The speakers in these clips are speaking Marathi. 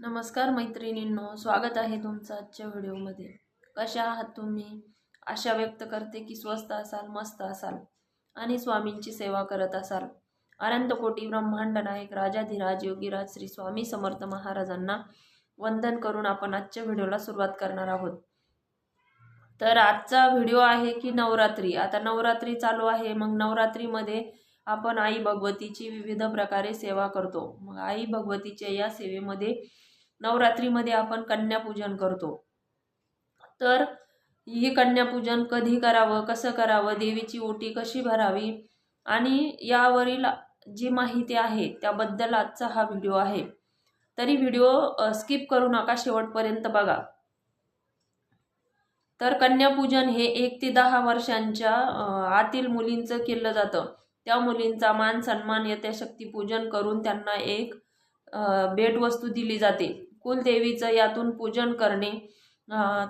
नमस्कार मैत्रिणींनो स्वागत आहे तुमचं आजच्या व्हिडिओमध्ये. कशा आहात तुम्ही? आशा व्यक्त करते की स्वस्त असाल मस्त असाल आणि स्वामींची सेवा करत असाल. अनंत कोटी ब्रह्मांड नायक राजाधिराज योगीराज श्री स्वामी समर्थ महाराजांना वंदन करून आपण आजच्या व्हिडिओला सुरुवात करणार आहोत. तर आजचा व्हिडिओ आहे की नवरात्री. आता नवरात्री चालू आहे मग नवरात्रीमध्ये आपण आई भगवतीची विविध प्रकारे सेवा करतो. मग आई भगवतीच्या या सेवेमध्ये नवरात्रीमध्ये आपण कन्यापूजन करतो. तर ही कन्यापूजन कधी करावं कसं करावं देवीची ओटी कशी भरावी आणि यावरील जी माहिती आहे त्याबद्दल आजचा हा व्हिडिओ आहे. तरी व्हिडिओ स्किप करू नका शेवटपर्यंत बघा. तर कन्यापूजन हे एक ते दहा वर्षांच्या आतील मुलींचं केलं जातं. त्या मुलींचा मान सन्मान यथाशक्ती पूजन करून त्यांना एक भेटवस्तू दिली जाते. कुलदेवीचं यातून पूजन करणे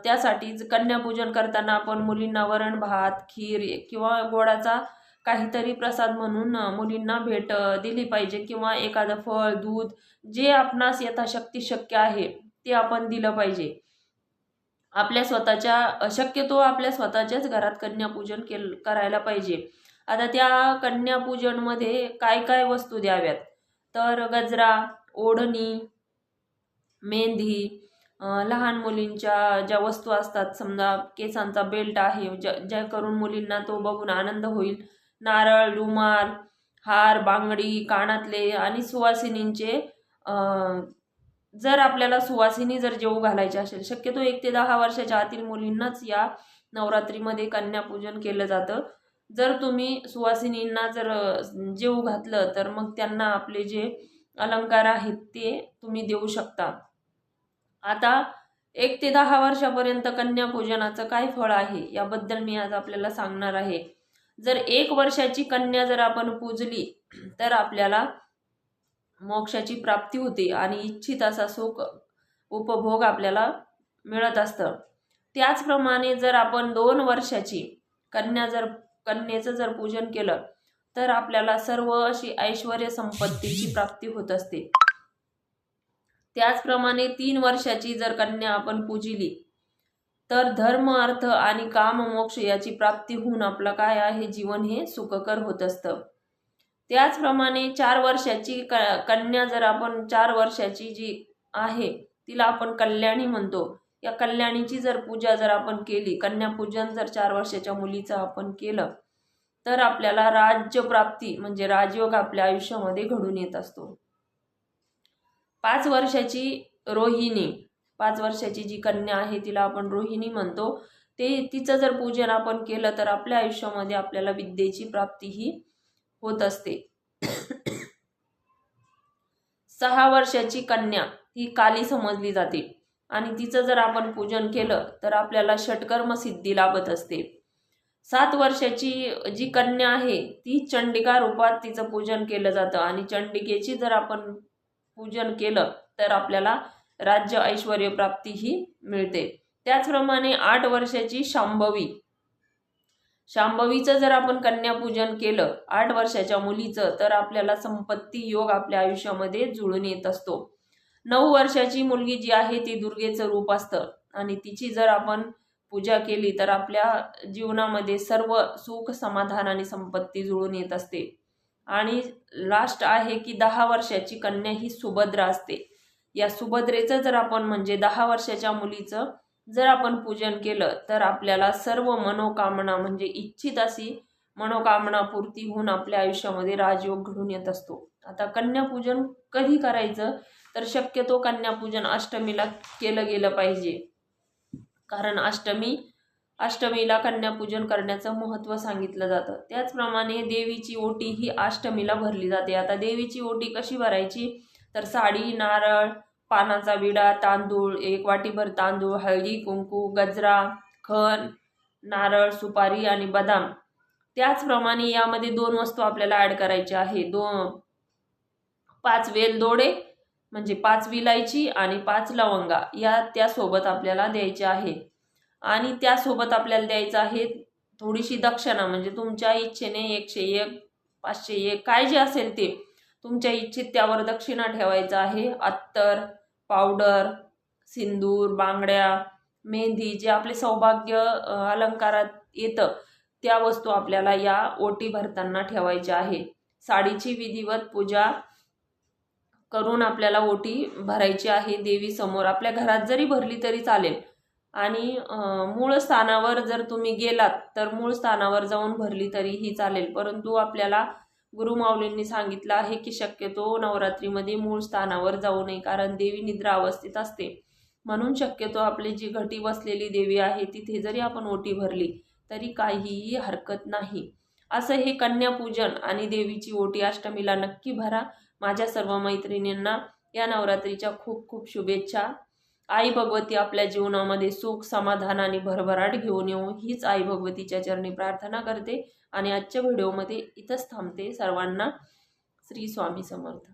त्यासाठी कन्यापूजन करताना आपण मुलींना वरण भात खीर किंवा गोडाचा काहीतरी प्रसाद म्हणून मुलींना भेट दिली पाहिजे किंवा एखादं फळ दूध जे आपणास यथाशक्ती शक्य आहे ते आपण दिलं पाहिजे. आपल्या स्वतःच्या शक्यतो आपल्या स्वतःच्याच घरात कन्यापूजन केल करायला पाहिजे. आता त्या कन्यापूजनमध्ये काय काय वस्तू द्याव्यात? तर गजरा ओढणी मेहंदी लहान मुलींच्या ज्या वस्तू असतात समजा केसांचा बेल्ट आहे ज्या ज्या करून मुलींना तो बघून आनंद होईल. नारळ रुमाल हार बांगडी कानातले आणि सुवासिनींचे जर आपल्याला सुवासिनी जर जेऊ घालायचे असेल शक्यतो एक ते दहा वर्षाच्या आतील मुलींनाच या नवरात्रीमध्ये कन्यापूजन केलं जातं. जर तुम्ही सुवासिनींना जर जेऊ घातलं तर मग त्यांना आपले जे अलंकार आहेत ते तुम्ही देऊ शकता. आता एक ते दहा वर्षापर्यंत कन्यापूजनाचं काय फळ आहे याबद्दल मी आज आपल्याला सांगणार आहे. जर एक वर्षाची कन्या जर आपण पूजली तर आपल्याला मोक्षाची प्राप्ती होते आणि इच्छित असा सुख उपभोग आपल्याला मिळत असतं. त्याचप्रमाणे जर आपण दोन वर्षाची कन्या जर कन्येचं जर पूजन केलं तर आपल्याला सर्व अशी ऐश्वर संपत्तीची प्राप्ती होत असते. त्याचप्रमाणे तीन वर्षाची जर कन्या आपण पूजिली तर धर्म अर्थ आणि काम मोक्ष याची प्राप्ती होऊन आपलं काय आहे? जीवन हे सुखकर होत असतं. त्याचप्रमाणे चार वर्षाची क कन्या जर आपण चार वर्षाची जी आहे तिला आपण कल्याणी म्हणतो. या कल्याणीची जर पूजा जर आपण केली कन्यापूजन जर चार वर्षाच्या मुलीचं आपण केलं तर आपल्याला राज्यप्राप्ती म्हणजे राजयोग आपल्या आयुष्यामध्ये घडून येत असतो. पाच वर्षाची रोहिणी पाच वर्षाची जी कन्या आहे तिला आपण रोहिणी म्हणतो ते तिचं जर पूजन आपण केलं तर आपल्या आयुष्यामध्ये आपल्याला विद्येची प्राप्ती ही होत असते. सहा वर्षाची कन्या ही काली समजली जाते. आणि तिचं जर आपण पूजन केलं तर आपल्याला षटकर्म सिद्धी लाभत असते. सात वर्षाची जी कन्या आहे ती चंडिका रूपात तिचं पूजन केलं जातं. आणि चंडिकेची जर आपण पूजन केलं तर आपल्याला राज्य ऐश्वर प्राप्तीही मिळते. त्याचप्रमाणे आठ वर्षाची शांभवी. शांभवीचं जर आपण कन्यापूजन केलं आठ वर्षाच्या मुलीचं तर आपल्याला संपत्ती योग आपल्या आयुष्यामध्ये जुळून येत असतो. नऊ वर्षाची मुलगी जी आहे ती दुर्गेचं रूप असतं. आणि तिची जर आपण पूजा केली तर आपल्या जीवनामध्ये सर्व सुख समाधान आणि संपत्ती जुळून येत असते. आणि लास्ट आहे की दहा वर्षाची कन्या ही सुभद्रा असते. या सुभद्रेचं जर आपण म्हणजे दहा वर्षाच्या मुलीचं जर आपण पूजन केलं तर आपल्याला सर्व मनोकामना म्हणजे इच्छित अशी मनोकामना पूर्ती होऊन आपल्या आयुष्यामध्ये राजयोग घडून येत असतो. आता कन्यापूजन कधी करायचं? तर शक्यतो कन्यापूजन अष्टमीला केलं गेलं पाहिजे. कारण अष्टमी अष्टमीला कन्यापूजन करण्याचं महत्त्व सांगितलं जातं. त्याचप्रमाणे देवीची ओटी ही अष्टमीला भरली जाते. आता देवीची ओटी कशी भरायची? तर साडी नारळ पानाचा विडा तांदूळ एक वाटीभर तांदूळ हळदी कुंकू गजरा खण नारळ सुपारी आणि बदाम. त्याचप्रमाणे यामध्ये दोन वस्तू आपल्याला ॲड करायच्या आहे दोन पाच वेल दोडे म्हणजे पाच विलायची आणि पाच लवंगा या त्यासोबत आपल्याला द्यायच्या आहे. आणि त्यासोबत आपल्याला द्यायचं आहे थोडीशी दक्षिणा म्हणजे तुमच्या इच्छेने एकशे एक पाचशे एक काय जे असेल ते तुमच्या इच्छेत त्यावर दक्षिणा ठेवायचं आहे. अत्तर पावडर सिंदूर बांगड्या मेहंदी जे आपले सौभाग्य अलंकारात येतं त्या वस्तू आपल्याला या ओटी भरताना ठेवायच्या आहे. साडीची विधिवत पूजा करून आपल्याला ओटी भरायची आहे देवीसमोर आपल्या घरात जरी भरली तरी चालेल. आणि मूळ स्थानावर जर तुम्ही गेलात तर मूळ स्थानावर जाऊन भरली तरीही चालेल. परंतु आपल्याला गुरुमाऊलींनी सांगितलं आहे की शक्यतो नवरात्रीमध्ये मूळ स्थानावर जाऊ नये कारण देवी निद्रा अवस्थेत असते. म्हणून शक्यतो आपली जी घटी बसलेली देवी आहे तिथे जरी आपण ओटी भरली तरी काहीही हरकत नाही. असं हे कन्यापूजन आणि देवीची ओटी अष्टमीला नक्की भरा. माझ्या सर्व मैत्रिणींना या नवरात्रीच्या खूप खूप शुभेच्छा. आई भगवती आपल्या जीवनामध्ये सुख समाधान आणि भरभराट घेऊन येऊ हीच आई भगवतीच्या चरणी प्रार्थना करते आणि आजच्या व्हिडिओमध्ये इथंच थांबते सर्वांना. श्री स्वामी समर्थ.